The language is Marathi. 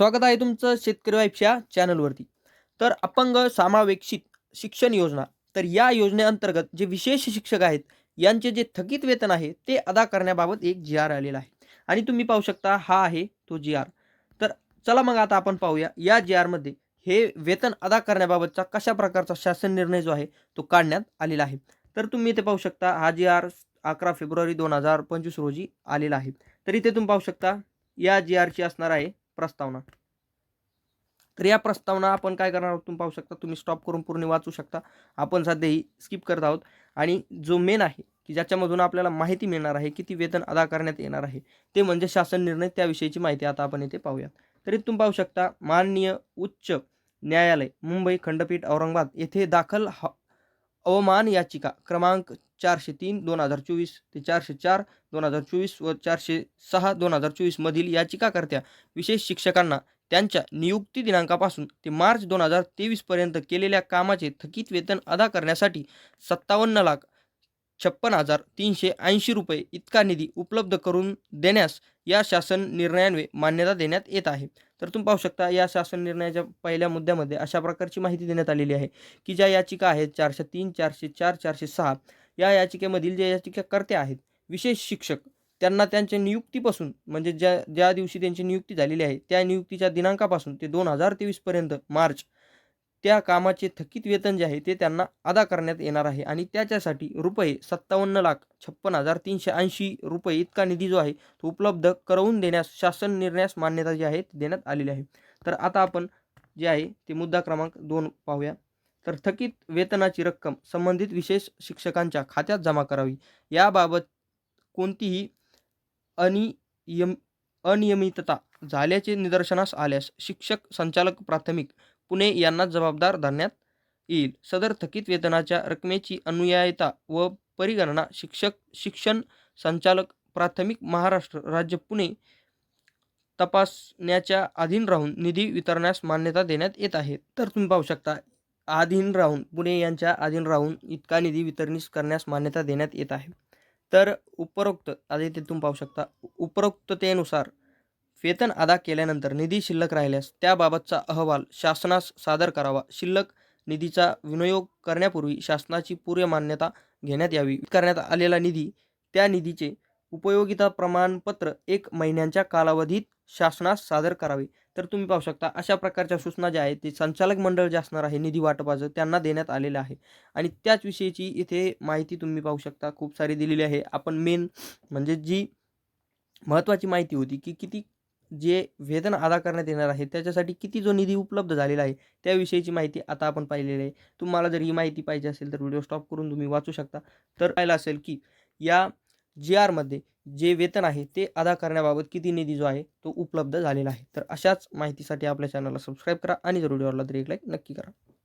स्वागत आहे तुमचं शेतकरी वाईफच्या चॅनलवरती. तर अपंग समावेक्षित शिक्षण योजना तर या योजनेअंतर्गत जे विशेष शिक्षक आहेत यांचे जे थकीत वेतन आहे ते अदा करण्याबाबत एक जी आर आलेला आहे. आणि तुम्ही पाहू शकता हा आहे तो जी आर तर चला मग आता आपण पाहूया या जी आरमध्ये हे वेतन अदा करण्याबाबतचा कशा प्रकारचा शासन निर्णय जो आहे तो काढण्यात आलेला आहे. तर तुम्ही इथे पाहू शकता हा जी आर अकरा फेब्रुवारी दोन हजार पंचवीस रोजी आलेला आहे. तर इथे तुम्ही पाहू शकता या जी आरची असणार आहे प्रस्तावना. तर या प्रस्तावना आपण काय करणार आहोत? तुम्ही पाहू शकता तुम्ही स्टॉप करून पूर्ण वाचू शकता. आपण सध्या ही स्किप करत आहोत. आणि जो मेन आहे की ज्याच्यामधून आपल्याला माहिती मिळणार आहे किती वेतन अदा करण्यात येणार आहे ते म्हणजे शासन निर्णय त्याविषयीची माहिती आता आपण इथे पाहूयात. तरी तुम्ही पाहू शकता माननीय उच्च न्यायालय मुंबई खंडपीठ औरंगाबाद येथे दाखल ह अवमान याचिका क्रमांक चारशे तीन दोन हजार चोवीस ते चारशे चार दोन हजार चोवीस व चारशे सहा दोन हजार चोवीसमधील याचिकाकर्त्या विशेष शिक्षकांना त्यांच्या नियुक्ती दिनांकापासून ते मार्च दोन हजार तेवीसपर्यंत केलेल्या कामाचे थकीत वेतन अदा करण्यासाठी सत्तावन्न लाख छप्पन हजार तीनशे ऐंशी रुपये इतका निधी उपलब्ध करून देण्यास या शासन निर्णयान्वे मान्यता देण्यात येत आहे. तर तुम्ही पाहू शकता या शासन निर्णयाच्या पहिल्या मुद्द्यामध्ये अशा प्रकारची माहिती देण्यात आलेली आहे की ज्या याचिका आहेत चारशे तीन चारशे चार चारशे सहा या याचिकेमधील जे याचिकाकर्ते आहेत विशेष शिक्षक त्यांना त्यांच्या नियुक्तीपासून म्हणजे ज्या ज्या दिवशी त्यांची नियुक्ती झालेली आहे त्या नियुक्तीच्या दिनांकापासून ते दोन हजार तेवीसपर्यंत मार्च त्या कामाचे थकीत वेतन जे आहे ते त्यांना अदा करण्यात येणार आहे. आणि त्याच्यासाठी रुपये सत्तावन्न लाख छप्पन हजार तीनशे ऐंशी रुपये इतका निधी जो आहे तो उपलब्ध करवून देण्यास शासन निर्णयास मान्यता जी आहे ती देण्यात आलेली आहे. तर आता आपण जे आहे ते मुद्दा क्रमांक दोन पाहूया. तर थकीत वेतनाची रक्कम संबंधित विशेष शिक्षकांच्या खात्यात जमा करावी. याबाबत कोणतीही अनियम अनियमितता झाल्याचे निदर्शनास आल्यास शिक्षक संचालक प्राथमिक पुणे यांना जबाबदार धरण्यात येईल. सदर थकीत वेतनाच्या रकमेची अनुयायता व परिगणना शिक्षक शिक्षण संचालक प्राथमिक महाराष्ट्र राज्य पुणे तपासण्याच्या अधीन राहून निधी वितरण्यास मान्यता देण्यात येत आहे. तर तुम्ही पाहू शकता अधीन राहून पुणे यांच्या अधीन राहून इतका निधी वितरणीस करण्यास मान्यता देण्यात येत आहे. तर उपरोक्त आता इथे तुम्ही पाहू शकता उपरोक्ततेनुसार वेतन अदा केल्यानंतर निधी शिल्लक राहिल्यास त्याबाबतचा अहवाल शासनास सादर करावा. शिल्लक निधीचा विनियोग करण्यापूर्वी शासनाची पूर्व मान्यता घेण्यात यावी. करण्यात आलेला निधी त्या निधीचे उपयोगिता प्रमाणपत्र एक महिन्यांच्या कालावधीत शासनास सादर करावे. तर तुम्ही पाहू शकता अशा प्रकारच्या सूचना ज्या आहेत ते संचालक मंडळ जे असणार आहे निधी वाटपाचं त्यांना देण्यात आलेलं आहे. आणि त्याच विषयीची इथे माहिती तुम्ही पाहू शकता खूप सारी दिलेली आहे. आपण मेन म्हणजे जी महत्त्वाची माहिती होती की किती जे वेतन अदा करण्यात येणार आहे त्याच्यासाठी किती जो निधी उपलब्ध झालेला आहे त्याविषयीची माहिती आता आपण पाहिलेली आहे. तुम्हाला जर ही माहिती पाहिजे असेल तर व्हिडिओ स्टॉप करून तुम्ही वाचू शकता. तर पाहिलं असेल की या जी आरमध्ये जे वेतन आहे ते अदा करण्याबाबत किती निधी जो आहे तो उपलब्ध झालेला आहे. तर अशाच माहितीसाठी आपल्या चॅनलला सबस्क्राईब करा आणि जर व्हिडिओ तरी एक लाईक नक्की करा.